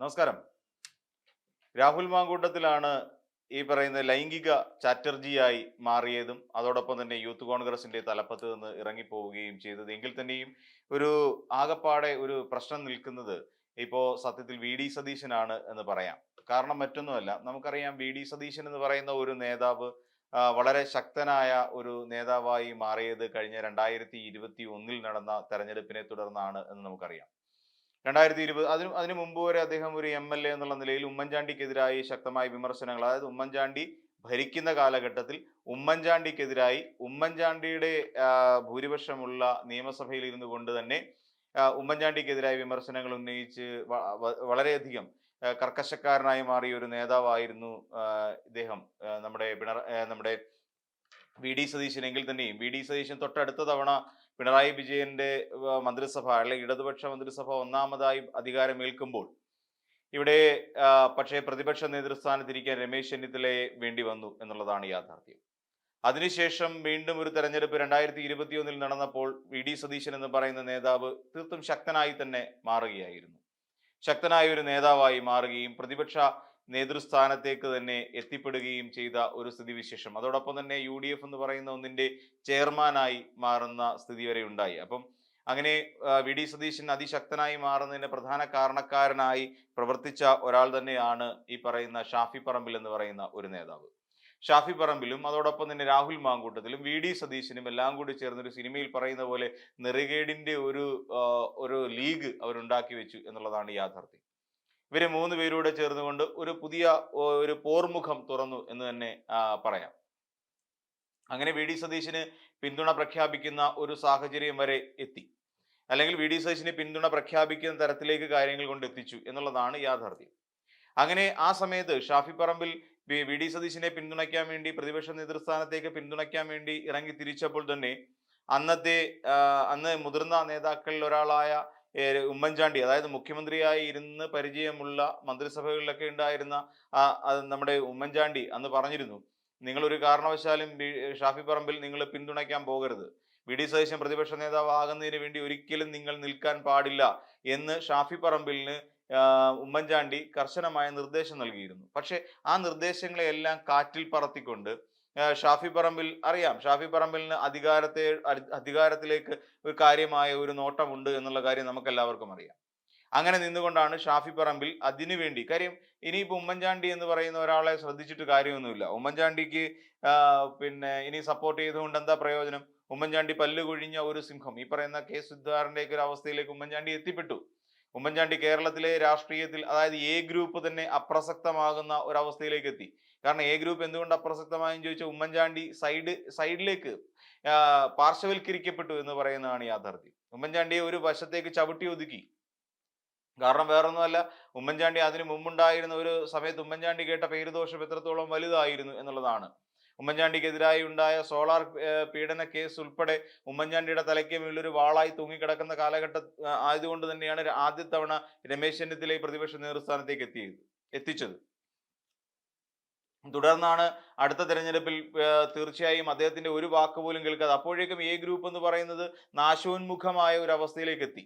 നമസ്കാരം. രാഹുൽ മാങ്കൂട്ടത്തിലാണ് ഈ പറയുന്ന ലൈംഗിക ചാറ്റർജിയായി മാറിയതും അതോടൊപ്പം തന്നെ യൂത്ത് കോൺഗ്രസിന്റെ തലപ്പത്ത് നിന്ന് ഇറങ്ങിപ്പോവുകയും ചെയ്തത്. എങ്കിൽ തന്നെയും ഒരു ആകപ്പാടെ ഒരു പ്രശ്നം നിൽക്കുന്നത് ഇപ്പോ സത്യത്തിൽ വി ഡി സതീശനാണ് എന്ന് പറയാം. കാരണം മറ്റൊന്നുമല്ല നമുക്കറിയാം വി ഡി സതീശൻ എന്ന് പറയുന്ന ഒരു നേതാവ് വളരെ ശക്തനായ ഒരു നേതാവായി മാറിയത് കഴിഞ്ഞ രണ്ടായിരത്തി ഇരുപത്തി ഒന്നിൽ നടന്ന തെരഞ്ഞെടുപ്പിനെ തുടർന്നാണ് എന്ന് നമുക്കറിയാം. രണ്ടായിരത്തി ഇരുപത് അതിന് അതിനു മുമ്പ് വരെ അദ്ദേഹം ഒരു എം എൽ എ എന്നുള്ള നിലയിൽ ഉമ്മൻചാണ്ടിക്കെതിരായി ശക്തമായ വിമർശനങ്ങൾ അതായത് ഉമ്മൻചാണ്ടി ഭരിക്കുന്ന കാലഘട്ടത്തിൽ ഉമ്മൻചാണ്ടിക്കെതിരായി ഉമ്മൻചാണ്ടിയുടെ ഭൂരിപക്ഷമുള്ള നിയമസഭയിൽ ഇരുന്നു കൊണ്ട് തന്നെ ഉമ്മൻചാണ്ടിക്കെതിരായി വിമർശനങ്ങൾ ഉന്നയിച്ച് വളരെയധികം കർക്കശക്കാരനായി മാറിയ ഒരു നേതാവായിരുന്നു ഇദ്ദേഹം നമ്മുടെ പിണറ നമ്മുടെ വി ഡി സതീശൻ എങ്കിൽ തന്നെയും. വി ഡി സതീശൻ തൊട്ടടുത്ത തവണ പിണറായി വിജയന്റെ മന്ത്രിസഭ അല്ലെങ്കിൽ ഇടതുപക്ഷ മന്ത്രിസഭ ഒന്നാമതായി അധികാരമേൽക്കുമ്പോൾ ഇവിടെ പക്ഷേ പ്രതിപക്ഷ നേതൃസ്ഥാനത്തിരിക്കാൻ രമേശ് ചെന്നിത്തലയെ വേണ്ടി വന്നു എന്നുള്ളതാണ് യാഥാർത്ഥ്യം. അതിനുശേഷം വീണ്ടും ഒരു തെരഞ്ഞെടുപ്പ് രണ്ടായിരത്തി ഇരുപത്തിയൊന്നിൽ നടന്നപ്പോൾ വി. ഡി. സതീശൻ എന്ന് പറയുന്ന നേതാവ് തീർത്തും ശക്തനായി തന്നെ മാറുകയായിരുന്നു. ശക്തനായ ഒരു നേതാവായി മാറുകയും പ്രതിപക്ഷ നേതൃസ്ഥാനത്തേക്ക് തന്നെ എത്തിപ്പെടുകയും ചെയ്ത ഒരു സ്ഥിതിവിശേഷം. അതോടൊപ്പം തന്നെ യു ഡി എഫ് എന്ന് പറയുന്ന ഒന്നിന്റെ ചെയർമാനായി മാറുന്ന സ്ഥിതി വരെ ഉണ്ടായി. അപ്പം അങ്ങനെ വി. ഡി. സതീശൻ അതിശക്തനായി മാറുന്നതിന്റെ പ്രധാന കാരണക്കാരനായി പ്രവർത്തിച്ച ഒരാൾ തന്നെയാണ് ഈ പറയുന്ന ഷാഫി പറമ്പിൽ എന്ന് പറയുന്ന ഒരു നേതാവ്. ഷാഫി പറമ്പിലും അതോടൊപ്പം തന്നെ രാഹുൽ മാങ്കൂട്ടത്തിലും വി. ഡി. സതീശനും എല്ലാം കൂടി ചേർന്ന് ഒരു സിനിമയിൽ പറയുന്ന പോലെ നെറുകേടിന്റെ ഒരു ഒരു ലീഗ് അവരുണ്ടാക്കി വെച്ചു എന്നുള്ളതാണ് യാഥാർത്ഥ്യം. ഇവർ മൂന്ന് പേരൂടെ ചേർന്നുകൊണ്ട് ഒരു പുതിയ ഒരു പോർമുഖം തുറന്നു എന്ന് തന്നെ പറയാം. അങ്ങനെ വി. ഡി. സതീശന് പിന്തുണ പ്രഖ്യാപിക്കുന്ന ഒരു സാഹചര്യം വരെ എത്തി. അല്ലെങ്കിൽ വി. ഡി. സതീശന് പിന്തുണ പ്രഖ്യാപിക്കുന്ന തരത്തിലേക്ക് കാര്യങ്ങൾ കൊണ്ട് എത്തിച്ചു എന്നുള്ളതാണ് യാഥാർത്ഥ്യം. അങ്ങനെ ആ സമയത്ത് ഷാഫി പറമ്പിൽ വി ഡി. സതീശനെ പിന്തുണയ്ക്കാൻ വേണ്ടി പ്രതിപക്ഷ നേതൃസ്ഥാനത്തേക്ക് പിന്തുണയ്ക്കാൻ വേണ്ടി ഇറങ്ങി തിരിച്ചപ്പോൾ തന്നെ അന്നത്തെ അന്ന് മുതിർന്ന നേതാക്കളിൽ ഒരാളായ ഉമ്മൻചാണ്ടി അതായത് മുഖ്യമന്ത്രിയായി ഇരുന്ന് പരിചയമുള്ള മന്ത്രിസഭകളിലൊക്കെ ഉണ്ടായിരുന്ന ആ, നമ്മുടെ ഉമ്മൻചാണ്ടി അന്ന് പറഞ്ഞിരുന്നു നിങ്ങളൊരു കാരണവശാലും ഷാഫി പറമ്പിൽ നിങ്ങൾ പിന്തുണയ്ക്കാൻ പോകരുത്. വി. ഡി. സതീശൻ പ്രതിപക്ഷ നേതാവ് ആകുന്നതിന് വേണ്ടി ഒരിക്കലും നിങ്ങൾ നിൽക്കാൻ പാടില്ല എന്ന് ഷാഫി പറമ്പിലിന് ഉമ്മൻചാണ്ടി കർശനമായ നിർദ്ദേശം നൽകിയിരുന്നു. പക്ഷേ ആ നിർദ്ദേശങ്ങളെല്ലാം കാറ്റിൽ പറത്തിക്കൊണ്ട് ഷാഫി പറമ്പിൽ അറിയാം. ഷാഫി പറമ്പിലിന് അധികാരത്തെ അധികാരത്തിലേക്ക് ഒരു കാര്യമായ ഒരു നോട്ടമുണ്ട് എന്നുള്ള കാര്യം നമുക്ക് എല്ലാവർക്കും അറിയാം. അങ്ങനെ നിന്നുകൊണ്ടാണ് ഷാഫി പറമ്പിൽ അതിനു വേണ്ടി കാര്യം ഇനിയിപ്പോൾ ഉമ്മൻചാണ്ടി എന്ന് പറയുന്ന ഒരാളെ ശ്രദ്ധിച്ചിട്ട് കാര്യമൊന്നുമില്ല. ഉമ്മൻചാണ്ടിക്ക് പിന്നെ ഇനി സപ്പോർട്ട് ചെയ്തുകൊണ്ട് എന്താ പ്രയോജനം? ഉമ്മൻചാണ്ടി പല്ലുകൊഴിഞ്ഞ ഒരു സിംഹം. ഈ പറയുന്ന കെ. സുധാറിന്റെ ഒരു അവസ്ഥയിലേക്ക് ഉമ്മൻചാണ്ടി എത്തിപ്പെട്ടു. ഉമ്മൻചാണ്ടി കേരളത്തിലെ രാഷ്ട്രീയത്തിൽ അതായത് എ ഗ്രൂപ്പ് തന്നെ അപ്രസക്തമാകുന്ന ഒരവസ്ഥയിലേക്ക് എത്തി. കാരണം എ ഗ്രൂപ്പ് എന്തുകൊണ്ട് അപ്രസക്തമായെന്ന് ചോദിച്ചാൽ ഉമ്മൻചാണ്ടി സൈഡ് സൈഡിലേക്ക് പാർശ്വവൽക്കരിക്കപ്പെട്ടു എന്ന് പറയുന്നതാണ് യാഥാർത്ഥ്യം. ഉമ്മൻചാണ്ടിയെ ഒരു വശത്തേക്ക് ചവിട്ടി ഒതുക്കി. കാരണം വേറൊന്നുമല്ല ഉമ്മൻചാണ്ടി അതിനു മുമ്പുണ്ടായിരുന്ന ഒരു സമയത്ത് ഉമ്മൻചാണ്ടി കേട്ട പേരുദോഷം എത്രത്തോളം വലുതായിരുന്നു എന്നുള്ളതാണ്. ഉമ്മൻചാണ്ടിക്കെതിരായി ഉണ്ടായ സോളാർ പീഡന കേസ് ഉൾപ്പെടെ ഉമ്മൻചാണ്ടിയുടെ തലയ്ക്ക് മുകളിലൊരു വാളായി തൂങ്ങിക്കിടക്കുന്ന കാലഘട്ട ആയതുകൊണ്ട് തന്നെയാണ് ആദ്യ തവണ രമേശ് ചെന്നിത്തല ഈ പ്രതിപക്ഷ നേതൃസ്ഥാനത്തേക്ക് എത്തിയത് എത്തിച്ചത്. തുടർന്നാണ് അടുത്ത തെരഞ്ഞെടുപ്പിൽ തീർച്ചയായും അദ്ദേഹത്തിന്റെ ഒരു വാക്ക് പോലും കേൾക്കാതെ അപ്പോഴേക്കും എ ഗ്രൂപ്പ് എന്ന് പറയുന്നത് നാശോന്മുഖമായ ഒരു അവസ്ഥയിലേക്ക് എത്തി.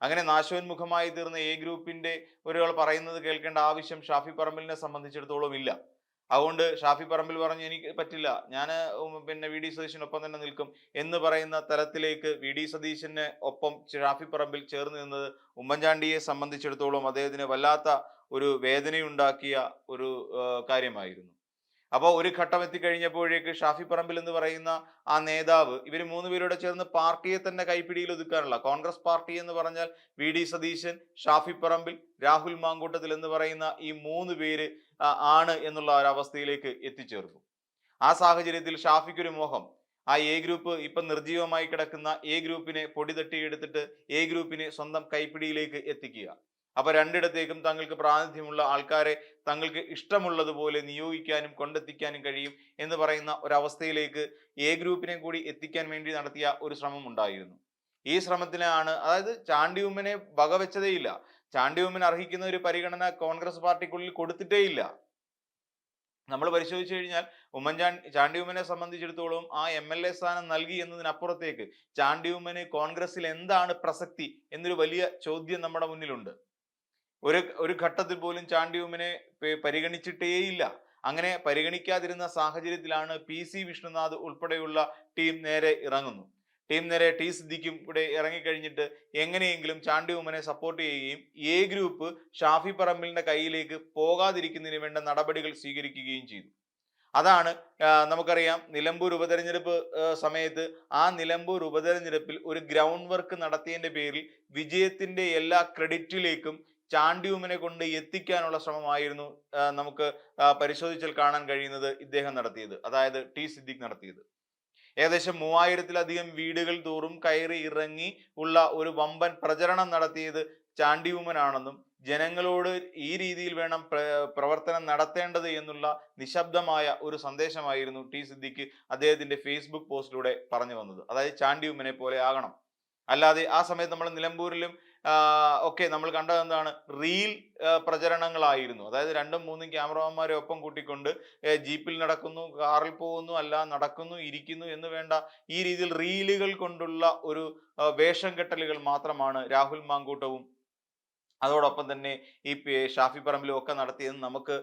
അങ്ങനെ നാശോന്മുഖമായി തീർന്ന എ ഗ്രൂപ്പിന്റെ ഒരാൾ പറയുന്നത് കേൾക്കേണ്ട ആവശ്യം ഷാഫി പറമ്പിലിനെ സംബന്ധിച്ചിടത്തോളം ഇല്ല. അതുകൊണ്ട് ഷാഫി പറമ്പിൽ പറഞ്ഞു എനിക്ക് പറ്റില്ല. ഞാൻ പിന്നെ വി. ഡി. സതീശനൊപ്പം തന്നെ നിൽക്കും. എന്ന് പറയുന്ന തലത്തിലേക്ക് വി. ഡി. സതീശന് ഒപ്പം ഷാഫി പറമ്പിൽ ചേർന്ന് നിന്നത് ഉമ്മൻചാണ്ടിയെ സംബന്ധിച്ചിടത്തോളം അദ്ദേഹത്തിന് വല്ലാത്ത ഒരു വേദനയുണ്ടാക്കിയ ഒരു കാര്യമായിരുന്നു. അപ്പോൾ ഒരു ഘട്ടം എത്തിക്കഴിഞ്ഞപ്പോഴേക്ക് ഷാഫി പറമ്പിൽ എന്ന് പറയുന്ന ആ നേതാവ് ഇവർ മൂന്ന് പേരോടെ ചേർന്ന് പാർട്ടിയെ തന്നെ കൈപ്പിടിയിൽ ഒതുക്കാനുള്ള കോൺഗ്രസ് പാർട്ടി എന്ന് പറഞ്ഞാൽ വി. ഡി. സതീശൻ ഷാഫി പറമ്പിൽ രാഹുൽ മാങ്കൂട്ടത്തിൽ എന്ന് പറയുന്ന ഈ മൂന്ന് പേര് ആണ് എന്നുള്ള ഒരവസ്ഥയിലേക്ക് എത്തിച്ചേർന്നു. ആ സാഹചര്യത്തിൽ ഷാഫിക്കൊരു മോഹം. ആ എ ഗ്രൂപ്പ് ഇപ്പം നിർജീവമായി കിടക്കുന്ന എ ഗ്രൂപ്പിനെ പൊടി തട്ടിയെടുത്തിട്ട് എ ഗ്രൂപ്പിനെ സ്വന്തം കൈപ്പിടിയിലേക്ക് എത്തിക്കുക. അപ്പൊ രണ്ടിടത്തേക്കും തങ്ങൾക്ക് പ്രാതിനിധ്യമുള്ള ആൾക്കാരെ തങ്ങൾക്ക് ഇഷ്ടമുള്ളതുപോലെ നിയോഗിക്കാനും കൊണ്ടെത്തിക്കാനും കഴിയും എന്ന് പറയുന്ന ഒരവസ്ഥയിലേക്ക് എ ഗ്രൂപ്പിനെ കൂടി എത്തിക്കാൻ വേണ്ടി നടത്തിയ ഒരു ശ്രമം ഉണ്ടായിരുന്നു. ഈ ശ്രമത്തിനാണ് അതായത് ചാണ്ടി ഉമ്മനെ വകവെച്ചതേയില്ല ചാണ്ടി ഉമ്മൻ അർഹിക്കുന്ന ഒരു പരിഗണന കോൺഗ്രസ് പാർട്ടിക്കുള്ളിൽ കൊടുത്തിട്ടേയില്ല നമ്മൾ പരിശോധിച്ചു കഴിഞ്ഞാൽ ഉമ്മൻചാണ്ടി ചാണ്ടി ഉമ്മനെ സംബന്ധിച്ചിടത്തോളം ആ എം എൽ എ സ്ഥാനം നൽകി എന്നതിനപ്പുറത്തേക്ക് ചാണ്ടി ഉമ്മന് കോൺഗ്രസിൽ എന്താണ് പ്രസക്തി എന്നൊരു വലിയ ചോദ്യം നമ്മുടെ മുന്നിലുണ്ട്. ഒരു ഒരു ഘട്ടത്തിൽ പോലും ചാണ്ടിയൂമിനെ പരിഗണിച്ചിട്ടേയില്ല. അങ്ങനെ പരിഗണിക്കാതിരുന്ന സാഹചര്യത്തിലാണ് പി സി വിഷ്ണുനാഥ് ഉൾപ്പെടെയുള്ള ടീം നേരെ ഇറങ്ങുന്നു. ടീം നേരെ ടി സിദ്ദിഖും ഇവിടെ ഇറങ്ങിക്കഴിഞ്ഞിട്ട് എങ്ങനെയെങ്കിലും ചാണ്ടിയൂമനെ സപ്പോർട്ട് ചെയ്യുകയും എ ഗ്രൂപ്പ് ഷാഫി പറമ്പിലിന്റെ കയ്യിലേക്ക് പോകാതിരിക്കുന്നതിന് വേണ്ട നടപടികൾ സ്വീകരിക്കുകയും ചെയ്തു. അതാണ് നമുക്കറിയാം നിലമ്പൂർ ഉപതെരഞ്ഞെടുപ്പ് സമയത്ത് ആ നിലമ്പൂർ ഉപതെരഞ്ഞെടുപ്പിൽ ഒരു ഗ്രൗണ്ട് വർക്ക് നടത്തിയതിന്റെ പേരിൽ വിജയത്തിന്റെ എല്ലാ ക്രെഡിറ്റിലേക്കും ചാണ്ടിയുമ്മനെ കൊണ്ട് എത്തിക്കാനുള്ള ശ്രമമായിരുന്നു നമുക്ക് പരിശോധിച്ചാൽ കാണാൻ കഴിയുന്നത് ഇദ്ദേഹം നടത്തിയത്. അതായത് ടി സിദ്ദിഖ് നടത്തിയത്. ഏകദേശം മൂവായിരത്തിലധികം വീടുകൾ തോറും കയറി ഇറങ്ങി ഉള്ള ഒരു വമ്പൻ പ്രചരണം നടത്തിയത് ചാണ്ടിയൂമനാണെന്നും ജനങ്ങളോട് ഈ രീതിയിൽ വേണം പ്രവർത്തനം നടത്തേണ്ടത് എന്നുള്ള നിശബ്ദമായ ഒരു സന്ദേശമായിരുന്നു ടി സിദ്ദിഖ് അദ്ദേഹത്തിന്റെ ഫേസ്ബുക്ക് പോസ്റ്റിലൂടെ പറഞ്ഞു വന്നത്. അതായത് ചാണ്ടിയുമ്മനെ പോലെ ആകണം. അല്ലാതെ ആ സമയത്ത് നമ്മൾ നിലമ്പൂരിലും ഒക്കെ നമ്മൾ കണ്ടത് എന്താണ്? റീൽ പ്രചരണങ്ങളായിരുന്നു. അതായത് രണ്ടും മൂന്നും ക്യാമറമാന്മാരെ ഒപ്പം കൂട്ടിക്കൊണ്ട് ജീപ്പിൽ നടക്കുന്നു കാറിൽ പോകുന്നു അല്ല നടക്കുന്നു ഇരിക്കുന്നു എന്ന് വേണ്ട ഈ രീതിയിൽ റീലുകൾ കൊണ്ടുള്ള ഒരു വേഷം കെട്ടലുകൾ മാത്രമാണ് രാഹുൽ മാങ്കൂട്ടവും അതോടൊപ്പം തന്നെ ഈ ഷാഫി പറമ്പിലും ഒക്കെ നടത്തിയെന്ന് നമുക്ക്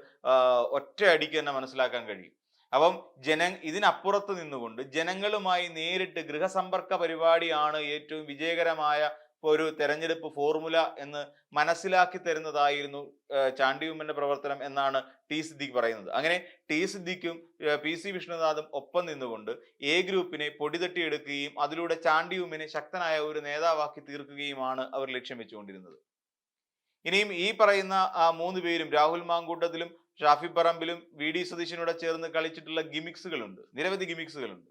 ഒറ്റയടിക്ക് തന്നെ മനസ്സിലാക്കാൻ കഴിയും. അപ്പം ജന ഇതിനപ്പുറത്ത് നിന്നുകൊണ്ട് ജനങ്ങളുമായി നേരിട്ട് ഗൃഹസമ്പർക്ക പരിപാടിയാണ് ഏറ്റവും വിജയകരമായ ഒരു തെരഞ്ഞെടുപ്പ് ഫോർമുല എന്ന് മനസ്സിലാക്കി തരുന്നതായിരുന്നു ചാണ്ടി ഉമ്മന്റെ പ്രവർത്തനം എന്നാണ് ടി സിദ്ദിഖ് പറയുന്നത്. അങ്ങനെ ടി സിദ്ദിഖും പി സി വിഷ്ണുനാഥും ഒപ്പം നിന്നുകൊണ്ട് എ ഗ്രൂപ്പിനെ പൊടിതട്ടിയെടുക്കുകയും അതിലൂടെ ചാണ്ടി ചാണ്ടിയുമ്മിനെ ശക്തനായ ഒരു നേതാവാക്കി തീർക്കുകയുമാണ് അവർ ലക്ഷ്യം വെച്ചുകൊണ്ടിരുന്നത്. ഇനിയും ഈ പറയുന്ന ആ മൂന്ന് പേരും രാഹുൽ മാങ്കൂട്ടത്തിലും ഷാഫി പറമ്പിലും വി ഡി സതീശനോട് ചേർന്ന് കളിച്ചിട്ടുള്ള ഗിമിക്സുകളുണ്ട്. നിരവധി ഗിമിക്സുകളുണ്ട്.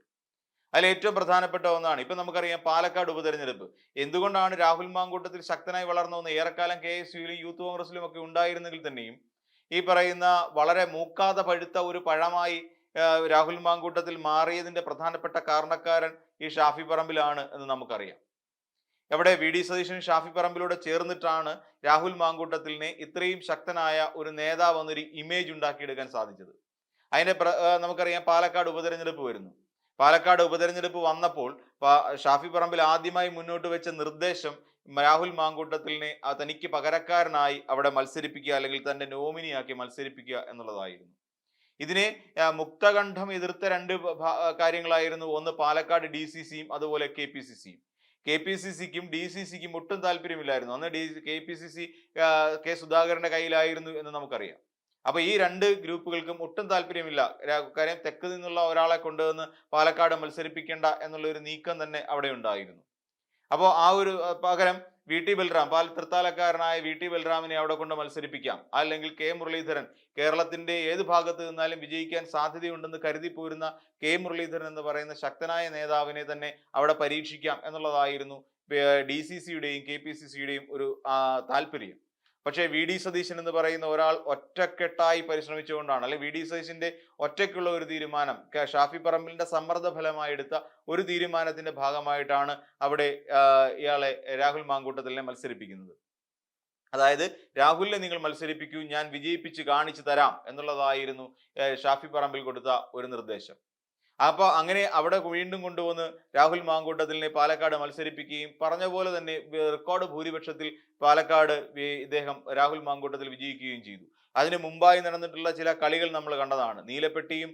അതിൽ ഏറ്റവും പ്രധാനപ്പെട്ട ഒന്നാണ്. ഇപ്പൊ നമുക്കറിയാം പാലക്കാട് ഉപതെരഞ്ഞെടുപ്പ്. എന്തുകൊണ്ടാണ് രാഹുൽ മാങ്കൂട്ടത്തിൽ ശക്തനായി വളർന്നു വന്ന ഏറെക്കാലം കെ എസ് യുയിലും യൂത്ത് കോൺഗ്രസിലും ഒക്കെ ഉണ്ടായിരുന്നെങ്കിൽ തന്നെയും ഈ പറയുന്ന വളരെ മൂക്കാതെ പഴുത്ത ഒരു പഴമായി രാഹുൽ മാങ്കൂട്ടത്തിൽ മാറിയതിന്റെ പ്രധാനപ്പെട്ട കാരണക്കാരൻ ഈ ഷാഫി പറമ്പിലാണ് എന്ന് നമുക്കറിയാം. എവിടെ വി. ഡി. സതീശൻ ഷാഫി പറമ്പിലൂടെ ചേർന്നിട്ടാണ് രാഹുൽ മാങ്കൂട്ടത്തിലിനെ ഇത്രയും ശക്തനായ ഒരു നേതാവ് എന്നൊരു ഇമേജ് ഉണ്ടാക്കിയെടുക്കാൻ സാധിച്ചത്. അതിന്റെ നമുക്കറിയാം പാലക്കാട് ഉപതെരഞ്ഞെടുപ്പ് വരുന്നു. പാലക്കാട് ഉപതെരഞ്ഞെടുപ്പ് വന്നപ്പോൾ ഷാഫി പറമ്പിൽ ആദ്യമായി മുന്നോട്ട് വെച്ച നിർദ്ദേശം രാഹുൽ മാങ്കൂട്ടത്തിലിനെ തനിക്ക് പകരക്കാരനായി അവിടെ മത്സരിപ്പിക്കുക അല്ലെങ്കിൽ തന്റെ നോമിനിയാക്കി മത്സരിപ്പിക്കുക എന്നുള്ളതായിരുന്നു. ഇതിനെ മുക്തകണ്ഠം എതിർത്ത രണ്ട് കാര്യങ്ങളായിരുന്നു. ഒന്ന് പാലക്കാട് ഡി സി സിയും അതുപോലെ കെ പി സി സിയും. കെ പി സി സിക്കും ഡി സി സിക്കും ഒട്ടും താല്പര്യമില്ലായിരുന്നു. അന്ന് D K P C C K സുധാകരന്റെ കയ്യിലായിരുന്നു എന്ന് നമുക്കറിയാം. അപ്പൊ ഈ രണ്ട് ഗ്രൂപ്പുകൾക്കും ഒട്ടും താല്പര്യമില്ല. കാര്യം തെക്ക് നിന്നുള്ള ഒരാളെ കൊണ്ടുവന്ന് പാലക്കാട് മത്സരിപ്പിക്കേണ്ട എന്നുള്ള ഒരു നീക്കം തന്നെ അവിടെ ഉണ്ടായിരുന്നു. അപ്പോൾ ആ ഒരു പകരം വി. ടി. ബൽറാം പാൽ തൃത്താലക്കാരനായ വി. ടി. ബൽറാമിനെ അവിടെ കൊണ്ട് മത്സരിപ്പിക്കാം. അല്ലെങ്കിൽ കെ. മുരളീധരൻ കേരളത്തിന്റെ ഏത് ഭാഗത്ത് നിന്നാലും വിജയിക്കാൻ സാധ്യതയുണ്ടെന്ന് കരുതി പോരുന്ന കെ. മുരളീധരൻ എന്ന് പറയുന്ന ശക്തനായ നേതാവിനെ തന്നെ അവിടെ പരീക്ഷിക്കാം എന്നുള്ളതായിരുന്നു ഡി. സി. സിയുടെയും കെ. പി. സി. സിയുടെയും ഒരു താല്പര്യം. പക്ഷേ വി ഡി സതീശൻ എന്ന് പറയുന്ന ഒരാൾ ഒറ്റക്കെട്ടായി പരിശ്രമിച്ചുകൊണ്ടാണ് അല്ലെ വി ഡി സതീശന്റെ ഒറ്റയ്ക്കുള്ള ഒരു തീരുമാനം ഷാഫി പറമ്പിലിന്റെ സമ്മർദ്ദ ഫലമായി എടുത്ത ഒരു തീരുമാനത്തിന്റെ ഭാഗമായിട്ടാണ് അവിടെ ഇയാളെ രാഹുൽ മാങ്കൂട്ടത്തിലിനെ മത്സരിപ്പിക്കുന്നത്. അതായത് രാഹുലിനെ നിങ്ങൾ മത്സരിപ്പിക്കൂ ഞാൻ വിജയിപ്പിച്ച് കാണിച്ചു തരാം എന്നുള്ളതായിരുന്നു ഷാഫി പറമ്പിൽ കൊടുത്ത ഒരു നിർദ്ദേശം. അപ്പൊ അങ്ങനെ അവിടെ വീണ്ടും കൊണ്ടുവന്ന് രാഹുൽ മാങ്കൂട്ടത്തിലിനെ പാലക്കാട് മത്സരിപ്പിക്കുകയും പറഞ്ഞ പോലെ തന്നെ റെക്കോർഡ് ഭൂരിപക്ഷത്തിൽ പാലക്കാട് ഇദ്ദേഹം രാഹുൽ മാങ്കൂട്ടത്തിൽ വിജയിക്കുകയും ചെയ്തു. അതിന് മുമ്പായി നടന്നിട്ടുള്ള ചില കളികൾ നമ്മൾ കണ്ടതാണ്. നീലപ്പെട്ടിയും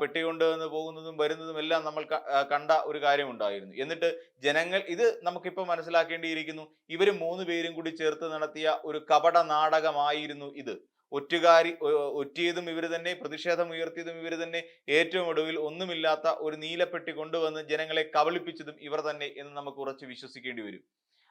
പെട്ടി കൊണ്ടുവന്ന് പോകുന്നതും വരുന്നതും എല്ലാം നമ്മൾ കണ്ട ഒരു കാര്യമുണ്ടായിരുന്നു എന്നിട്ട് ജനങ്ങൾ ഇത് നമുക്കിപ്പോൾ മനസ്സിലാക്കേണ്ടിയിരിക്കുന്നു ഇവർ മൂന്ന് പേരും കൂടി ചേർത്ത് നടത്തിയ ഒരു കപട നാടകമായിരുന്നു ഇത്. ഒറ്റുകാരി ഒറ്റിയതും ഇവർ തന്നെ പ്രതിഷേധം ഉയർത്തിയതും ഇവർ തന്നെ ഏറ്റവും ഒടുവിൽ ഒന്നുമില്ലാത്ത ഒരു നീലപ്പെട്ടി കൊണ്ടുവന്ന് ജനങ്ങളെ കബളിപ്പിച്ചതും ഇവർ തന്നെ എന്ന് നമുക്ക് ഉറച്ച് വിശ്വസിക്കേണ്ടി വരും.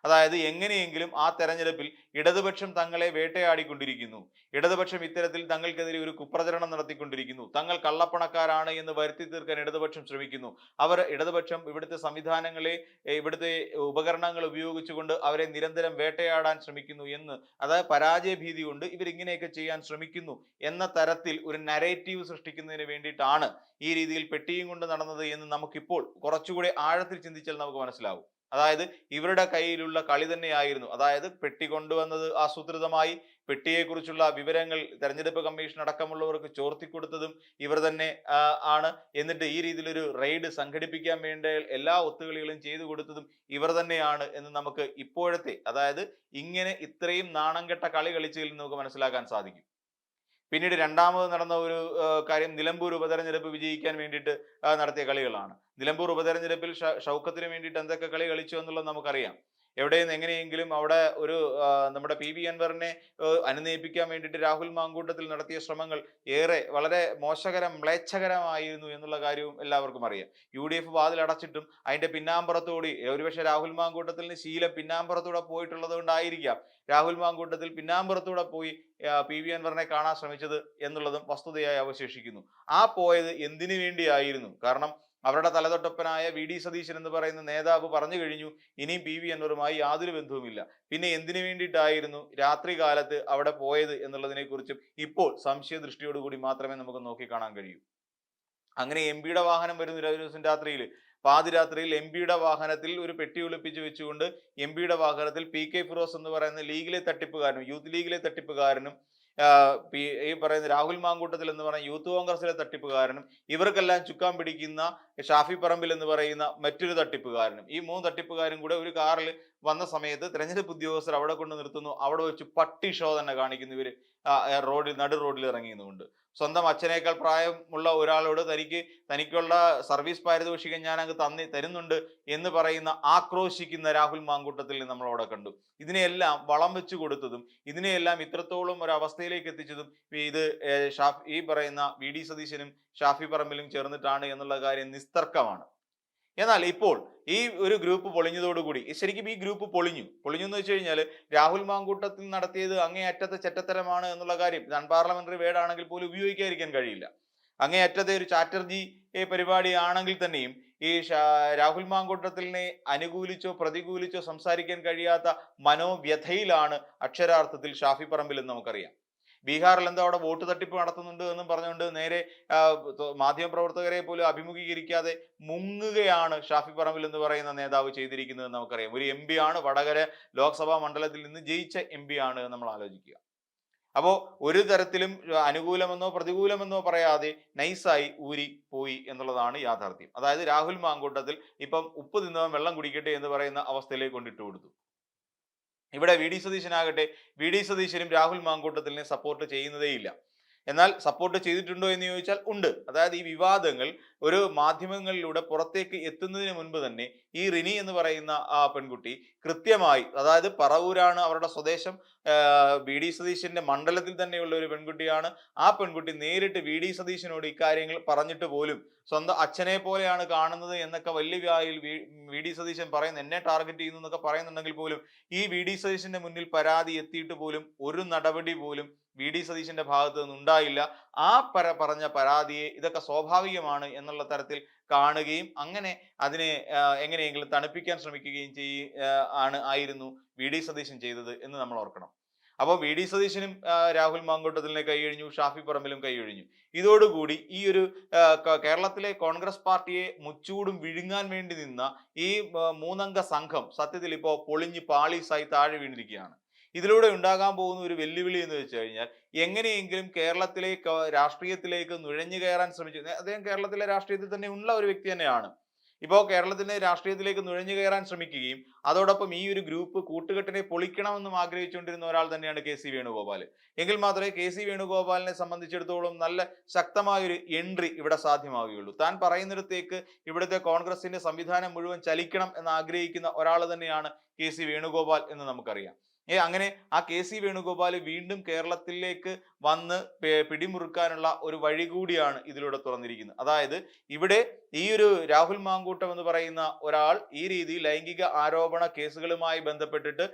അതായത് എങ്ങനെയെങ്കിലും ആ തെരഞ്ഞെടുപ്പിൽ ഇടതുപക്ഷം തങ്ങളെ വേട്ടയാടിക്കൊണ്ടിരിക്കുന്നു. ഇടതുപക്ഷം ഇത്തരത്തിൽ തങ്ങൾക്കെതിരെ ഒരു കുപ്രചരണം നടത്തിക്കൊണ്ടിരിക്കുന്നു. തങ്ങൾ കള്ളപ്പണക്കാരാണ് എന്ന് വരുത്തി തീർക്കാൻ ഇടതുപക്ഷം ശ്രമിക്കുന്നു. അവർ ഇടതുപക്ഷം ഇവിടുത്തെ സംവിധാനങ്ങളെ ഇവിടുത്തെ ഉപകരണങ്ങൾ ഉപയോഗിച്ചുകൊണ്ട് അവരെ നിരന്തരം വേട്ടയാടാൻ ശ്രമിക്കുന്നു എന്ന് അതായത് പരാജയ ഭീതി കൊണ്ട് ഇവരിങ്ങനെയൊക്കെ ചെയ്യാൻ ശ്രമിക്കുന്നു എന്ന തരത്തിൽ ഒരു നരേറ്റീവ് സൃഷ്ടിക്കുന്നതിന് വേണ്ടിയിട്ടാണ് ഈ രീതിയിൽ പെട്ടിയും കൊണ്ട് നടന്നത് എന്ന് നമുക്കിപ്പോൾ കുറച്ചുകൂടി ആഴത്തിൽ ചിന്തിച്ചാൽ നമുക്ക് മനസ്സിലാവും. അതായത് ഇവരുടെ കയ്യിലുള്ള കളി തന്നെയായിരുന്നു. അതായത് പെട്ടി കൊണ്ടുവന്നത് ആസൂത്രിതമായി പെട്ടിയെക്കുറിച്ചുള്ള വിവരങ്ങൾ തെരഞ്ഞെടുപ്പ് കമ്മീഷൻ അടക്കമുള്ളവർക്ക് ചോർത്തിക്കൊടുത്തതും ഇവർ തന്നെ ആണ്. എന്നിട്ട് ഈ രീതിയിലൊരു റെയ്ഡ് സംഘടിപ്പിക്കാൻ വേണ്ട എല്ലാ ഒത്തുകളികളും ചെയ്തു കൊടുത്തതും ഇവർ തന്നെയാണ് എന്ന് നമുക്ക് ഇപ്പോഴത്തെ അതായത് ഇങ്ങനെ ഇത്രയും നാണം കെട്ട കളി കളിച്ചതിൽ നമുക്ക് മനസ്സിലാക്കാൻ സാധിക്കും. പിന്നീട് രണ്ടാമത് നടന്ന ഒരു കാര്യം നിലമ്പൂർ ഉപതെരഞ്ഞെടുപ്പ് വിജയിക്കാൻ വേണ്ടിയിട്ട് നടത്തിയ കളികളാണ്. നിലമ്പൂർ ഉപതെരഞ്ഞെടുപ്പിൽ ഷൗക്കത്തിന് വേണ്ടിയിട്ട് എന്തൊക്കെ കളി കളിച്ചു എന്നുള്ളത് നമുക്കറിയാം. എവിടെയും എങ്ങനെയെങ്കിലും അവിടെ ഒരു നമ്മുടെ പി വി അൻവറിനെ അനുനയിപ്പിക്കാൻ വേണ്ടിയിട്ട് രാഹുൽ മാങ്കൂട്ടത്തിൽ നടത്തിയ ശ്രമങ്ങൾ ഏറെ വളരെ മോശകരം മ്ലേച്ഛകരമായിരുന്നു എന്നുള്ള കാര്യവും എല്ലാവർക്കും അറിയാം. യു ഡി എഫ് വാതിലടച്ചിട്ടും അതിന്റെ പിന്നാമ്പുറത്തോടി ഒരുപക്ഷെ രാഹുൽ മാങ്കൂട്ടത്തിന് ശീലം പിന്നാമ്പുറത്തൂടെ പോയിട്ടുള്ളത് കൊണ്ടായിരിക്കാം രാഹുൽ മാങ്കൂട്ടത്തിൽ പിന്നാമ്പുറത്തൂടെ പോയി പി വി അൻവറിനെ കാണാൻ ശ്രമിച്ചത് എന്നുള്ളതും വസ്തുതയായി അവശേഷിക്കുന്നു. ആ പോയത് എന്തിനു വേണ്ടിയായിരുന്നു? കാരണം അവരുടെ തലതൊട്ടപ്പനായ വി ഡി സതീശൻ എന്ന് പറയുന്ന നേതാവ് പറഞ്ഞു കഴിഞ്ഞു ഇനിയും പി വി അൻവറുമായി യാതൊരു ബന്ധവുമില്ല. പിന്നെ എന്തിനു വേണ്ടിയിട്ടായിരുന്നു രാത്രി കാലത്ത് അവിടെ പോയത് എന്നുള്ളതിനെ കുറിച്ചും ഇപ്പോൾ സംശയ ദൃഷ്ടിയോടുകൂടി മാത്രമേ നമുക്ക് നോക്കിക്കാണാൻ കഴിയൂ. അങ്ങനെ എം പിയുടെ വാഹനം വരുന്ന ഒരു ദിവസം രാത്രിയിൽ പാതിരാത്രിയിൽ എം പിയുടെ വാഹനത്തിൽ ഒരു പെട്ടി ഒളിപ്പിച്ച് വെച്ചുകൊണ്ട് എം പിയുടെ വാഹനത്തിൽ പി കെ ഫിറോസ് എന്ന് പറയുന്ന ലീഗിലെ തട്ടിപ്പുകാരനും യൂത്ത് ലീഗിലെ തട്ടിപ്പുകാരനും ഈ പറയുന്ന രാഹുൽ മാങ്കൂട്ടത്തിൽ എന്ന് പറയുന്ന യൂത്ത് കോൺഗ്രസിലെ തട്ടിപ്പുകാരനും ഇവർക്കെല്ലാം ചുക്കാൻ പിടിക്കുന്ന ഷാഫി പറമ്പിൽ എന്ന് പറയുന്ന മറ്റൊരു തട്ടിപ്പുകാരനും. ഈ മൂന്ന് തട്ടിപ്പുകാരും കൂടെ ഒരു കാറിൽ വന്ന സമയത്ത് തെരഞ്ഞെടുപ്പ് ഉദ്യോഗസ്ഥർ അവിടെ കൊണ്ട് നിർത്തുന്നു. അവിടെ വെച്ച് പട്ടി ഷോ തന്നെ കാണിക്കുന്നു ഇവർ. റോഡിൽ നടു റോഡിൽ ഇറങ്ങിയതുകൊണ്ട് സ്വന്തം അച്ഛനേക്കാൾ പ്രായമുള്ള ഒരാളോട് തനിക്ക് തനിക്കുള്ള സർവീസ് പാരിതോഷികം ഞാൻ അങ്ങ് തന്നി തരുന്നുണ്ട് എന്ന് പറയുന്ന ആക്രോശിക്കുന്ന രാഹുൽ മാങ്കൂട്ടത്തിൽ നമ്മൾ അവിടെ കണ്ടു. ഇതിനെയെല്ലാം വളം വെച്ചു കൊടുത്തതും ഇതിനെയെല്ലാം ഇത്രത്തോളം ഒരു അവസ്ഥയിലേക്ക് എത്തിച്ചതും ഇത് ഷാഫ് ഈ പറയുന്ന വി ഡി സതീശനും ഷാഫി പറമ്പിലും ചേർന്നിട്ടാണ് എന്നുള്ള കാര്യം നിസ്തർക്കമാണ്. എന്നാൽ ഇപ്പോൾ ഈ ഒരു ഗ്രൂപ്പ് പൊളിഞ്ഞതോടുകൂടി ശരിക്കും ഈ ഗ്രൂപ്പ് പൊളിഞ്ഞു. പൊളിഞ്ഞു എന്ന് വെച്ച് കഴിഞ്ഞാൽ രാഹുൽ മാങ്കൂട്ടത്തിൽ നടത്തിയത് അങ്ങേയറ്റത്തെ ചെറ്റത്തരമാണ് എന്നുള്ള കാര്യം നൺ പാർലമെന്ററി വേർഡ് പോലും ഉപയോഗിക്കാതിരിക്കാൻ കഴിയില്ല. അങ്ങേ അങ്ങേയറ്റത്തെ ഒരു ചാറ്റർജി പരിപാടി ആണെങ്കിൽ തന്നെയും ഈ രാഹുൽ മാങ്കൂട്ടത്തിനെ അനുകൂലിച്ചോ പ്രതികൂലിച്ചോ സംസാരിക്കാൻ കഴിയാത്ത മനോവ്യഥയിലാണ് അക്ഷരാർത്ഥത്തിൽ ഷാഫി പറമ്പിൽ എന്ന് നമുക്കറിയാം. ബീഹാറിൽ എന്തോ അവിടെ വോട്ട് തട്ടിപ്പ് നടത്തുന്നുണ്ട് എന്നും പറഞ്ഞുകൊണ്ട് നേരെ മാധ്യമപ്രവർത്തകരെ പോലും അഭിമുഖീകരിക്കാതെ മുങ്ങുകയാണ് ഷാഫി പറമ്പിൽ എന്ന് പറയുന്ന നേതാവ് ചെയ്തിരിക്കുന്നത് നമുക്കറിയാം. ഒരു എം ആണ് വടകര ലോക്സഭാ മണ്ഡലത്തിൽ നിന്ന് ജയിച്ച എം ആണ് നമ്മൾ ആലോചിക്കുക. അപ്പോൾ ഒരു തരത്തിലും അനുകൂലമെന്നോ പ്രതികൂലമെന്നോ പറയാതെ നൈസായി ഊരി പോയി എന്നുള്ളതാണ് യാഥാർത്ഥ്യം. അതായത് രാഹുൽ മാങ്കൂട്ടത്തിൽ ഇപ്പം ഉപ്പ് തിന്നവൻ വെള്ളം കുടിക്കട്ടെ എന്ന് പറയുന്ന അവസ്ഥയിലേക്ക് കൊണ്ടിട്ട് കൊടുത്തു. ഇവിടെ വി ഡി സതീശനാകട്ടെ വി ഡി സതീശനും രാഹുൽ മാങ്കൂട്ടത്തിലിനെ സപ്പോർട്ട് ചെയ്യുന്നതേയില്ല എന്നാൽ സപ്പോർട്ട് ചെയ്തിട്ടുണ്ടോ എന്ന് ചോദിച്ചാൽ ഉണ്ട്. അതായത് ഈ വിവാദങ്ങൾ ഒരു മാധ്യമങ്ങളിലൂടെ പുറത്തേക്ക് എത്തുന്നതിന് മുൻപ് തന്നെ ഈ റിനി എന്ന് പറയുന്ന ആ പെൺകുട്ടി കൃത്യമായി അതായത് പറവൂരാണ് അവരുടെ സ്വദേശം വി ഡി സതീശന്റെ മണ്ഡലത്തിൽ തന്നെയുള്ള ഒരു പെൺകുട്ടിയാണ്. ആ പെൺകുട്ടി നേരിട്ട് വി ഡി സതീശനോട് ഇക്കാര്യങ്ങൾ പറഞ്ഞിട്ട് പോലും സ്വന്തം അച്ഛനെ പോലെയാണ് കാണുന്നത് എന്നൊക്കെ വലിയ വ്യായിൽ വി- ഡി സതീശൻ പറയുന്നു. എന്നെ ടാർഗറ്റ് ചെയ്യുന്നു എന്നൊക്കെ പറയുന്നുണ്ടെങ്കിൽ പോലും ഈ വി ഡി സതീശന്റെ മുന്നിൽ പരാതി എത്തിയിട്ട് പോലും ഒരു നടപടി പോലും വി ഡി സതീശന്റെ ഭാഗത്ത് നിന്ന് ഉണ്ടായില്ല ആ പര പറഞ്ഞ പരാതിയെ ഇതൊക്കെ സ്വാഭാവികമാണ് എന്നുള്ള തരത്തിൽ കാണുകയും അങ്ങനെ അതിനെ എങ്ങനെയെങ്കിലും തണുപ്പിക്കാൻ ശ്രമിക്കുകയും ചെയ്യ ആണ് ആയിരുന്നു വി. ഡി. സതീശൻ ചെയ്തത് എന്ന് നമ്മൾ ഓർക്കണം. അപ്പോൾ വി. ഡി. സതീശനും രാഹുൽ മാങ്കോട്ടത്തിലെ കൈയൊഴിഞ്ഞു ഷാഫി പറമ്പിലും കൈയൊഴിഞ്ഞു ഇതോടുകൂടി ഈ ഒരു കേരളത്തിലെ കോൺഗ്രസ് പാർട്ടിയെ മുച്ചൂടും വിഴുങ്ങാൻ വേണ്ടി നിന്ന ഈ മൂന്നംഗ സംഘം സത്യത്തിൽ ഇപ്പോൾ പൊളിഞ്ഞ് പാളീസായി താഴെ വീണിരിക്കുകയാണ്. ഇതിലൂടെ ഉണ്ടാകാൻ പോകുന്ന ഒരു വെല്ലുവിളി എന്ന് വെച്ച് കഴിഞ്ഞാൽ എങ്ങനെയെങ്കിലും കേരളത്തിലേക്ക് രാഷ്ട്രീയത്തിലേക്ക് നുഴഞ്ഞു കയറാൻ ശ്രമിച്ചു. അദ്ദേഹം കേരളത്തിലെ രാഷ്ട്രീയത്തിൽ തന്നെ ഉള്ള ഒരു വ്യക്തി തന്നെയാണ്. ഇപ്പോൾ കേരളത്തിന്റെ രാഷ്ട്രീയത്തിലേക്ക് നുഴഞ്ഞു കയറാൻ ശ്രമിക്കുകയും അതോടൊപ്പം ഈ ഒരു ഗ്രൂപ്പ് കൂട്ടുകെട്ടിനെ പൊളിക്കണമെന്നും ആഗ്രഹിച്ചുകൊണ്ടിരുന്ന ഒരാൾ തന്നെയാണ് കെ സി വേണുഗോപാൽ എങ്കിൽ മാത്രമേ കെ സി വേണുഗോപാലിനെ സംബന്ധിച്ചിടത്തോളം നല്ല ശക്തമായൊരു എൻട്രി ഇവിടെ സാധ്യമാവുകയുള്ളൂ. താൻ പറയുന്നിടത്തേക്ക് ഇവിടുത്തെ കോൺഗ്രസിന്റെ സംവിധാനം മുഴുവൻ ചലിക്കണം എന്ന് ആഗ്രഹിക്കുന്ന ഒരാൾ തന്നെയാണ് കെ സി വേണുഗോപാൽ എന്ന് നമുക്കറിയാം. ഏ അങ്ങനെ ആ കെ സി വേണുഗോപാൽ വീണ്ടും കേരളത്തിലേക്ക് വന്ന് പിടിമുറുക്കാനുള്ള ഒരു വഴി കൂടിയാണ് ഇതിലൂടെ തുറന്നിരിക്കുന്നത്. അതായത് ഇവിടെ ഈ ഒരു രാഹുൽ മാങ്കൂട്ടം എന്ന് പറയുന്ന ഒരാൾ ഈ രീതി ലൈംഗിക ആരോപണ കേസുകളുമായി ബന്ധപ്പെട്ടിട്ട്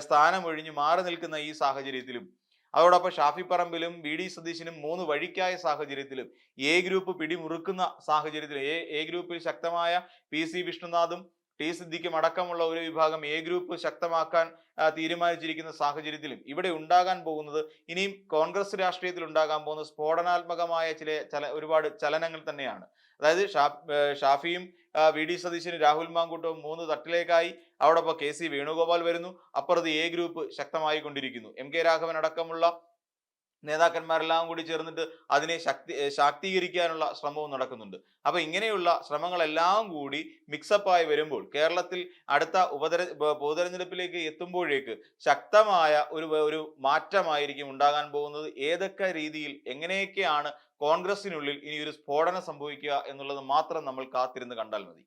സ്ഥാനമൊഴിഞ്ഞ് മാറി നിൽക്കുന്ന ഈ സാഹചര്യത്തിലും അതോടൊപ്പം ഷാഫി പറമ്പിലും വി ഡി സതീശനും മൂന്ന് വഴിക്കായ സാഹചര്യത്തിലും എ ഗ്രൂപ്പ് പിടിമുറുക്കുന്ന സാഹചര്യത്തിലും എ എ ഗ്രൂപ്പിൽ ശക്തമായ പി സി വിഷ്ണുനാഥും ടി സിദ്ദിഖും അടക്കമുള്ള ഒരു വിഭാഗം എ ഗ്രൂപ്പ് ശക്തമാക്കാൻ തീരുമാനിച്ചിരിക്കുന്ന സാഹചര്യത്തിലും ഇവിടെ ഉണ്ടാകാൻ പോകുന്നത് ഇനിയും കോൺഗ്രസ് രാഷ്ട്രീയത്തിൽ ഉണ്ടാകാൻ പോകുന്ന സ്ഫോടനാത്മകമായ ചില ചല ഒരുപാട് ചലനങ്ങൾ തന്നെയാണ്. അതായത് ഷാഫിയും വി ഡി സതീശനും രാഹുൽ മാങ്കൂട്ടവും മൂന്ന് തട്ടിലേക്കായി അവിടെ ഇപ്പോൾ കെ സി വേണുഗോപാൽ വരുന്നു. അപ്പുറത്ത് എ ഗ്രൂപ്പ് ശക്തമായി കൊണ്ടിരിക്കുന്നു എം കെ രാഘവൻ അടക്കമുള്ള നേതാക്കന്മാരെല്ലാം കൂടി ചേർന്നിട്ട് അതിനെ ശക്തി ശാക്തീകരിക്കാനുള്ള ശ്രമവും നടക്കുന്നുണ്ട്. അപ്പൊ ഇങ്ങനെയുള്ള ശ്രമങ്ങളെല്ലാം കൂടി മിക്സപ്പായി വരുമ്പോൾ കേരളത്തിൽ അടുത്ത ഉപതെര പൊതുതെരഞ്ഞെടുപ്പിലേക്ക് എത്തുമ്പോഴേക്ക് ശക്തമായ ഒരു ഒരു മാറ്റമായിരിക്കും ഉണ്ടാകാൻ പോകുന്നത്. ഏതൊക്കെ രീതിയിൽ എങ്ങനെയൊക്കെയാണ് കോൺഗ്രസിനുള്ളിൽ ഇനി ഒരു സ്ഫോടനം സംഭവിക്കുക എന്നുള്ളത് മാത്രം നമ്മൾ കാത്തിരുന്ന് കണ്ടാൽ മതി.